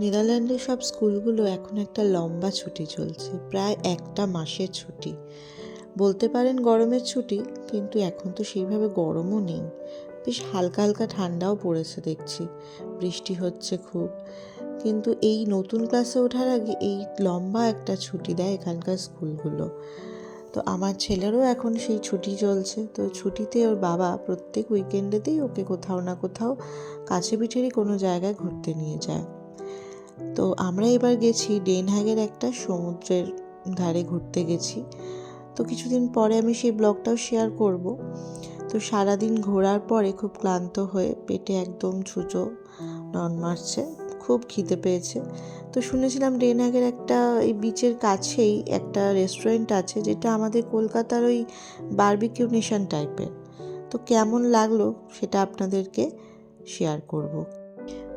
নেদারল্যান্ডের সব স্কুলগুলো এখন একটা লম্বা ছুটি চলছে, প্রায় একটা মাসের ছুটি। বলতে পারেন গরমের ছুটি, কিন্তু এখন তো সেইভাবে গরমও নেই। বেশ হালকা হালকা ঠান্ডাও পড়েছে দেখছি, বৃষ্টি হচ্ছে খুব। কিন্তু এই নতুন ক্লাসে ওঠার আগে এই লম্বা একটা ছুটি দেয় এখানকার স্কুলগুলো। তো আমার ছেলেরও এখন সেই ছুটি চলছে, তো ছুটিতে ওর বাবা প্রত্যেক উইকেন্ডেতেই ওকে কোথাও না কোথাও কাছে পিঠেরই কোনো জায়গায় ঘুরতে নিয়ে যায়। তো আমরা এবার গেছি ডেনহাগের একটা সমুদ্রের ধারে ঘুরতে গেছি। তো কিছুদিন পরে আমি সেই ব্লগটাও শেয়ার করব। তো সারাদিন ঘোরার পরে খুব ক্লান্ত হয়ে পেটে একদম ছুঁচো নন মারছে, খুব খিদে পেয়েছে। তো শুনেছিলাম ডেনহ্যাগের একটা এই বিচের কাছেই একটা রেস্টুরেন্ট আছে যেটা আমাদের কলকাতার ওই বার্বিকিউ নেশন টাইপের তো কেমন লাগল সেটা আপনাদেরকে শেয়ার করব।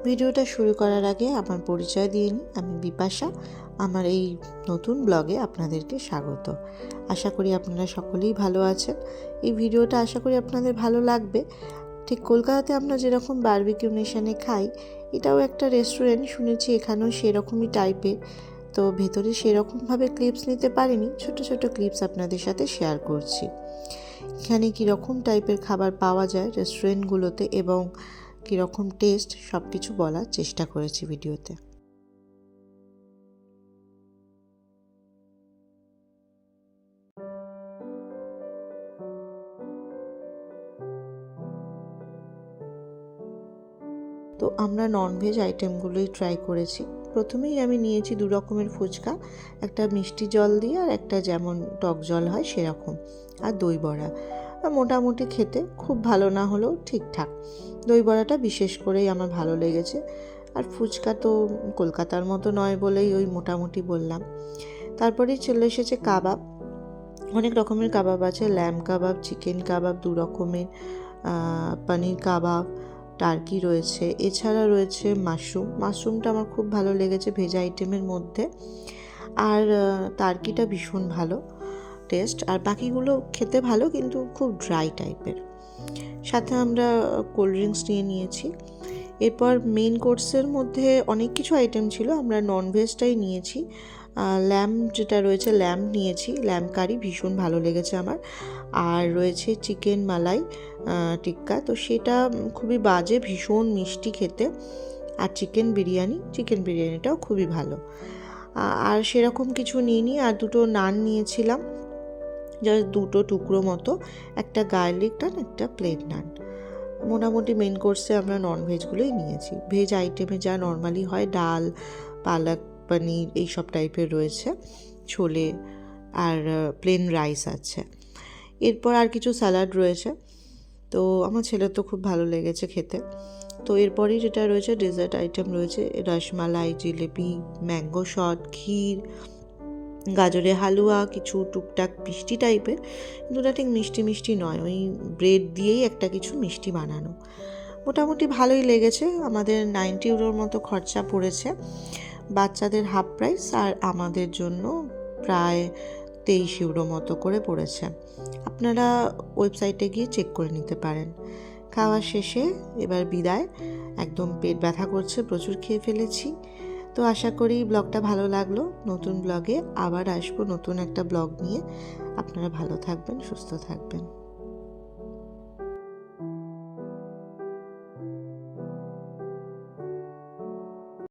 ভিডিওটা শুরু করার আগে আমার পরিচয় দিয়ে নিই। আমি বিপাশা। আমার এই নতুন ব্লগে আপনাদেরকে স্বাগত। আশা করি আপনারা সকলেই ভালো আছেন। এই ভিডিওটা আশা করি আপনাদের ভালো লাগবে। ঠিক কলকাতাতে আমরা যেরকম বার্বিকিউ নেশানে খাই, এটাও একটা রেস্টুরেন্ট শুনেছি এখানেও সেরকমই টাইপের তো ভেতরে সেরকমভাবে ক্লিপস নিতে পারিনি, ছোট ছোট ক্লিপস আপনাদের সাথে শেয়ার করছি। এখানে কীরকম টাইপের খাবার পাওয়া যায় রেস্টুরেন্টগুলোতে এবং কীরকম টেস্ট সব কিছু বলার চেষ্টা করেছি ভিডিওতে। তো আমরা ননভেজ আইটেমগুলোই ট্রাই করেছি। প্রথমেই আমি নিয়েছি দু রকমের ফুচকা, একটা মিষ্টি জল দিয়ে আর একটা যেমন টক জল হয় সেরকম, আর দই বড়া। মোটামুটি খেতে খুব ভালো না হলেও ঠিকঠাক। দই বড়াটা বিশেষ করেই আমার ভালো লেগেছে। আর ফুচকা তো কলকাতার মতো নয় বলেই ওই মোটামুটি বললাম। তারপরেই চলে এসেছে কাবাব। অনেক রকমের কাবাব আছে ল্যাম কাবাব চিকেন কাবাব, দু রকমের পনির কাবাব টার্কি রয়েছে। এছাড়া রয়েছে মাশরুম। মাশরুমটা আমার খুব ভালো লেগেছে ভেজা আইটেমের মধ্যে। আর টার্কিটা ভীষণ ভালো টেস্ট আর বাকিগুলো খেতে ভালো, কিন্তু খুব ড্রাই টাইপের সাথে আমরা কোল্ড ড্রিঙ্কস নিয়ে নিয়েছি। এরপর মেন কোর্সের মধ্যে অনেক কিছু আইটেম ছিল, আমরা ননভেজটাই নিয়েছি। ল্যাম্প যেটা রয়েছে ল্যাম্প নিয়েছি। ল্যাম্প কারি ভীষণ ভালো লেগেছে আমার। আর রয়েছে চিকেন মালাই টিক্কা। তো সেটা খুবই বাজে, ভীষণ মিষ্টি খেতে। আর চিকেন বিরিয়ানি চিকেন বিরিয়ানিটাও খুবই ভালো। আর সেরকম কিছু নিইনি। আর দুটো নান নিয়েছিলাম। জাস্ট দুটো টুকরো মতো, একটা গার্লিক নান একটা প্লেন নান মোটামুটি মেন কোর্সে আমরা নন ভেজগুলোই নিয়েছি। ভেজ আইটেমে যা নর্মালি হয়, ডাল, পালক, পনির, এইসব টাইপের রয়েছে। ছোলে আর প্লেন রাইস আছে। এরপর আর কিছু স্যালাড রয়েছে। তো আমার ছেলের তো খুব ভালো লেগেছে খেতে। তো এরপরই যেটা রয়েছে ডেজার্ট আইটেম রয়েছে, রসমালাই, জিলেপি ম্যাঙ্গো শট ক্ষীর গাজরের হালুয়া, কিছু টুকটাক মিষ্টি টাইপের, কিন্তু ওটা ঠিক মিষ্টি মিষ্টি নয়। ওই ব্রেড দিয়েই একটা কিছু মিষ্টি বানানো। মোটামুটি ভালোই লেগেছে। আমাদের নাইনটি ইউরোর মতো খরচা পড়েছে। বাচ্চাদের হাফ প্রাইস আর আমাদের জন্য প্রায় তেইশ ইউরো মতো করে পড়েছে। আপনারা ওয়েবসাইটে গিয়ে চেক করে নিতে পারেন। খাওয়া শেষে এবার বিদায়। একদম পেট ব্যথা করছে, প্রচুর খেয়ে ফেলেছি। তো আশা করি ব্লগটা ভালো লাগল। নতুন ব্লগে আবার আসব নতুন একটা ব্লগ নিয়ে। আপনারা ভালো থাকবেন, সুস্থ থাকবেন।